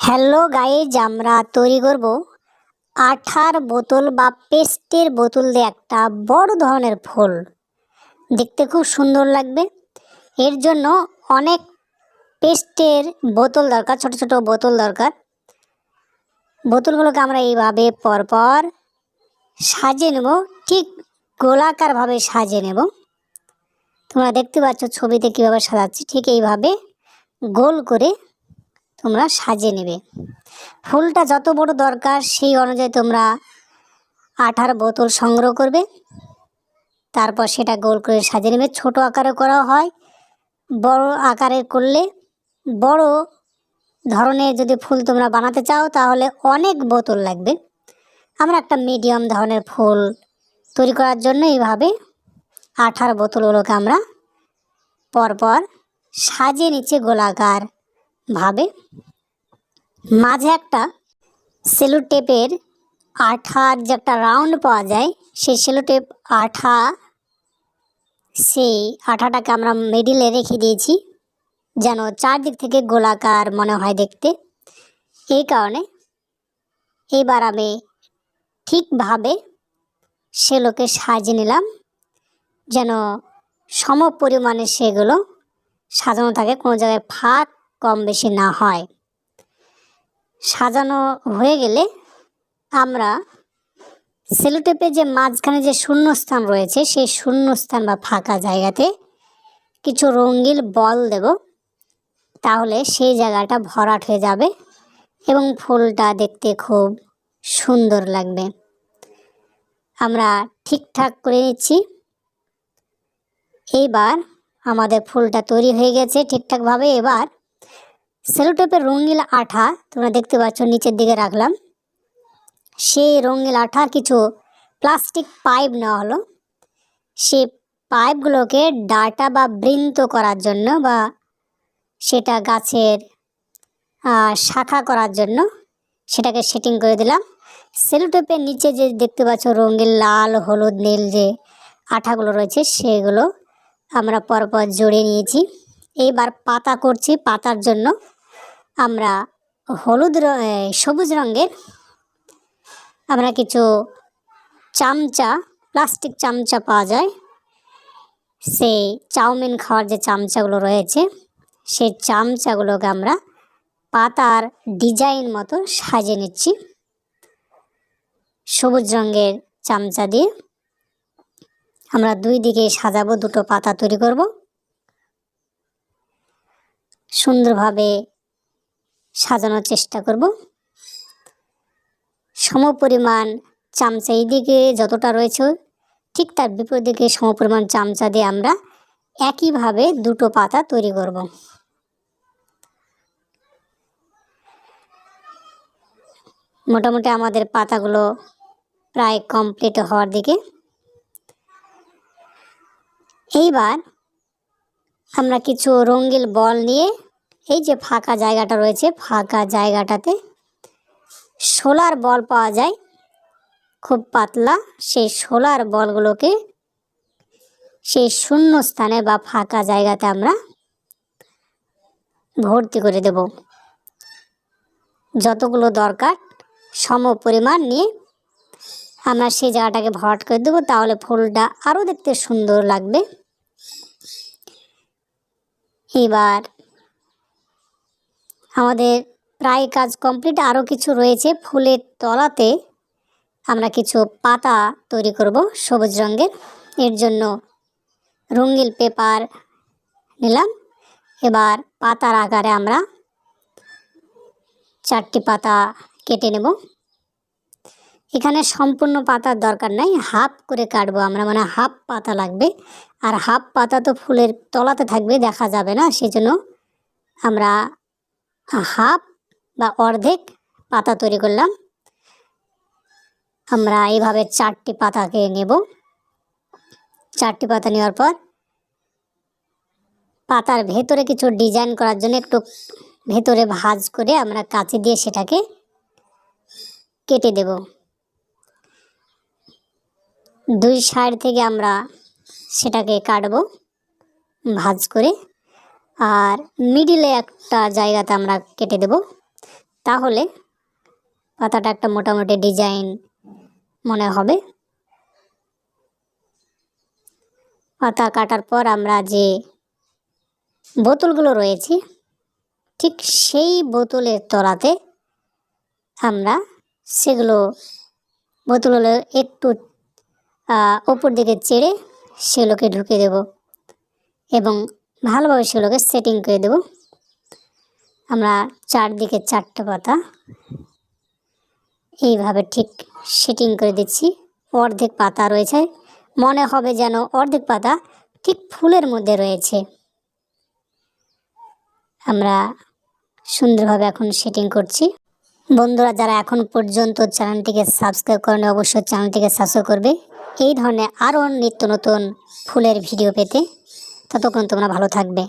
Hello guys আমরা তৈরি করব আঠার বোতল বা পেস্টের বোতল দিয়ে একটা বড় ধরনের ফুল। দেখতে খুব সুন্দর লাগবে। এর জন্য অনেক পেস্টের বোতল দরকার, ছোট ছোট বোতল দরকার। বোতলগুলোকে আমরা এইভাবে পরপর সাজিয়ে নেব, ঠিক গোলাকারভাবে সাজিয়ে নেব। তোমরা দেখতে পাচ্ছ ছবিতে কীভাবে সাজাচ্ছি, ঠিক এইভাবে গোল করে তোমরা সাজিয়ে নেবে। ফুলটা যত বড় দরকার, সেই অনুযায়ী তোমরা আঠার বোতল সংগ্রহ করবে। তারপর সেটা গোল করে সাজিয়ে নেবে। ছোট আকারে করা হয়, বড় আকারের করলে বড় ধরনের যদি ফুল তোমরা বানাতে চাও, তাহলে অনেক বোতল লাগবে। আমরা একটা মিডিয়াম ধরনের ফুল তৈরি করার জন্য এইভাবে আঠার বোতলগুলোকে আমরা পরপর সাজিয়ে নিচ্ছি গোলাকার। ভাবে। মাঝে একটা সেলো টেপের আঠার যে একটা রাউন্ড পাওয়া যায়, সেই সেলো টেপ আঠা, সেই আঠাটাকে আমরা মিডিলে রেখে দিয়েছি, যেন চারদিক থেকে গোলাকার মনে হয় দেখতে। এই কারণে এবার আমি ঠিকভাবে সেলোকে সাজিয়ে নিলাম, যেন সম পরিমাণে সেগুলো সাজানো থাকে, কোনো জায়গায় ফাঁক কম বেশি না হয়। সাজানো হয়ে গেলে আমরা সেলোটেপে যে মাঝখানে যে শূন্যস্থান রয়েছে, সেই শূন্যস্থান বা ফাঁকা জায়গাতে কিছু রঙিন বল দেব। তাহলে সেই জায়গাটা ভরাট হয়ে যাবে এবং ফুলটা দেখতে খুব সুন্দর লাগবে। আমরা ঠিকঠাক করে নিচ্ছি। এইবার আমাদের ফুলটা তৈরি হয়ে গেছে ঠিকঠাকভাবে। এবার সেলোটেপের রঙিন আঠা তোমরা দেখতে পাচ্ছ, নিচের দিকে রাখলাম। সেই রঙিন আঠার কিছু প্লাস্টিক পাইপ নেওয়া হলো। সেই পাইপগুলোকে ডাটা বা বৃন্ত করার জন্য বা সেটা গাছের শাখা করার জন্য সেটাকে সেটিং করে দিলাম। সেলোটেপের নিচে যে দেখতে পাচ্ছ রঙিন লাল, হলুদ, নীল যে আঠাগুলো রয়েছে, সেগুলো আমরা পরপর জড়িয়ে নিয়েছি। এইবার পাতা করছি, পাতার জন্য আমরা হলুদ সবুজ রঙের আমরা কিছু চামচা প্লাস্টিক চামচা পাওয়া যায়। সেই চাউমিন খাওয়ার যে চামচাগুলো রয়েছে, সেই চামচাগুলোকে আমরা পাতার ডিজাইন মতো সাজিয়ে নিচ্ছি। সবুজ রঙের চামচা দিয়ে আমরা দুই দিকে সাজাবো, দুটো পাতা তৈরি করব। সুন্দরভাবে সাজানোর চেষ্টা করব। সমপরিমাণ চামচা এইদিকে যতটা রয়েছে, ঠিক তার বিপরীত দিকে সমপরিমাণ চামচা দিয়ে আমরা একইভাবে দুটো পাতা তৈরি করব। মোটামুটি আমাদের পাতাগুলো প্রায় কমপ্লিট হওয়ার দিকে। এইবার আমরা কিছু রঙিন বল নিয়ে এই যে ফাঁকা জায়গাটা রয়েছে, ফাঁকা জায়গাটাতে সোলার বল পাওয়া যায়। খুব পাতলা, সেই সোলার বলগুলোকে সেই শূন্য স্থানে বা ফাঁকা জায়গাতে আমরা ভর্তি করে দেব। যতগুলো দরকার, সম পরিমাণ নিয়ে আমরা সেই জায়গাটাকে ভরাট করে দেবো, তাহলে ফুলটা আরও দেখতে সুন্দর লাগবে। এবার আমাদের প্রায় কাজ কমপ্লিট আরও কিছু রয়েছে। ফুলের তলাতে আমরা কিছু পাতা তৈরি করব সবুজ রঙের। এর জন্য রঙিন পেপার নিলাম। এবার পাতার আকারে আমরা চারটি পাতা কেটে নেব। এখানে সম্পূর্ণ পাতার দরকার নাই, হাফ করে কাটবো আমরা মানে হাফ পাতা লাগবে। আর হাফ পাতা তো ফুলের তলাতে থাকবে, দেখা যাবে না। সেজন্য আমরা হাফ বা অর্ধেক পাতা তৈরি করলাম। আমরা এইভাবে চারটি পাতাকে নেব। চারটি পাতা নেওয়ার পর পাতার ভেতরে কিছু ডিজাইন করার জন্য একটু ভেতরে ভাঁজ করে আমরা কাঁচি দিয়ে সেটাকে কেটে দেব। দুই সাইড থেকে আমরা সেটাকে কাটবো, ভাজ করে। আর মিডিলে একটা জায়গাতে আমরা কেটে দেব। তাহলে পাতাটা একটা মোটামুটি ডিজাইন মনে হবে। পাতা কাটার পর আমরা যে বোতলগুলো রয়েছে, ঠিক সেই বোতলের তলাতে আমরা সেগুলো বোতলগুলো একটু ওপর দিকে চেড়ে সেগুলোকে ঢুকে দেব এবং ভালোভাবে সেগুলোকে সেটিং করে দেব। আমরা চারদিকে চারটে পাতা। এইভাবে ঠিক সেটিং করে দিচ্ছি। অর্ধেক পাতা রয়েছে। মনে হবে যেন অর্ধেক পাতা ঠিক ফুলের মধ্যে রয়েছে। আমরা সুন্দরভাবে এখন সেটিং করছি। বন্ধুরা, যারা এখন পর্যন্ত চ্যানেলটিকে সাবস্ক্রাইব করেন, অবশ্যই চ্যানেলটিকে সাবস্ক্রাইব করবে। এই ধরনের আরও নিত্য নতুন ফুলের ভিডিও পেতে। ততক্ষণ তোমরা ভালো থাকবে।